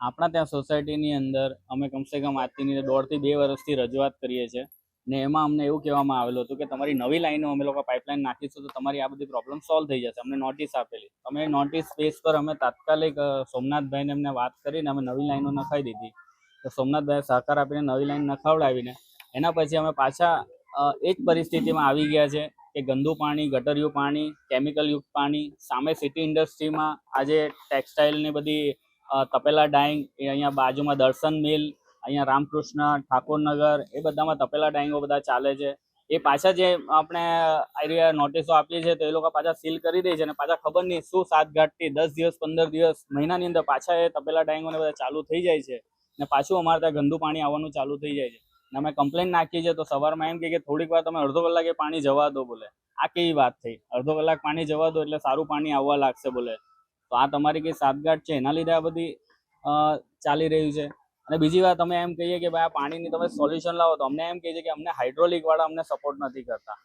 આપણા ત્યાં સોસાયટીની અંદર અમે કમસે કમ આજથી દોઢથી બે વર્ષથી રજૂઆત કરીએ છીએ. ને એમાં અમને એવું કહેવામાં આવેલું હતું કે તમારી નવી લાઈનો અમે લોકો પાઇપલાઇન નાખીશું તો તમારી આ બધી પ્રોબ્લેમ સોલ્વ થઈ જશે. અમને નોટિસ આપેલી. અમે નોટિસ બેઝ પર અમે તાત્કાલિક સોમનાથભાઈને એમને વાત કરીને અમે નવી લાઈનો નખાવી દીધી. તો સોમનાથભાઈએ સહકાર આપીને નવી લાઈન નખાવડાવીને એના પછી અમે પાછા એ જ પરિસ્થિતિમાં આવી ગયા છે કે ગંદુ પાણી, ગટરયુક્ત પાણી કેમિકલયુક્ત પાણી, સામે સિટી ઇન્ડસ્ટ્રીમાં આજે ટેક્સટાઇલની બધી તપેલા ડાઈંગ એ અહીંયા બાજુમાં દર્શન મિલ, અહીંયા રામકૃષ્ણ, ઠાકોરનગર, એ બધામાં તપેલા ડાઈંગો બધા ચાલે છે. એ પાછા જે આપણે આઈડિયા નોટિસો આપીએ છીએ તો એ લોકો પાછા સીલ કરી દે છે અને પાછા ખબર નહીં શું સાતઘાટથી દસ દિવસ, પંદર દિવસ, મહિનાની અંદર પાછા એ તપેલા ડાઈંગોને બધા ચાલુ થઈ જાય છે ને પાછું અમારે ત્યાં ગંદુ પાણી આવવાનું ચાલુ થઈ જાય છે. ને અમે કમ્પ્લેન નાખીએ છીએ તો સવારમાં એમ કે થોડીક વાર તમે અડધો કલાક પાણી જવા દો બોલે. આ કેવી વાત થઈ? અડધો કલાક પાણી જવા દો એટલે સારું પાણી આવવા લાગશે બોલે. તો આ તમારી કઈ સાતગાંઠ છે? એના લીધે આ બધી ચાલી રહ્યું છે. અને બીજી વાત, અમે એમ કહીએ કે ભાઈ આ પાણીની તમે સોલ્યુશન લાવો તો અમને એમ કહે છે કે અમને હાઇડ્રોલિક વાળા અમને સપોર્ટ નથી કરતા.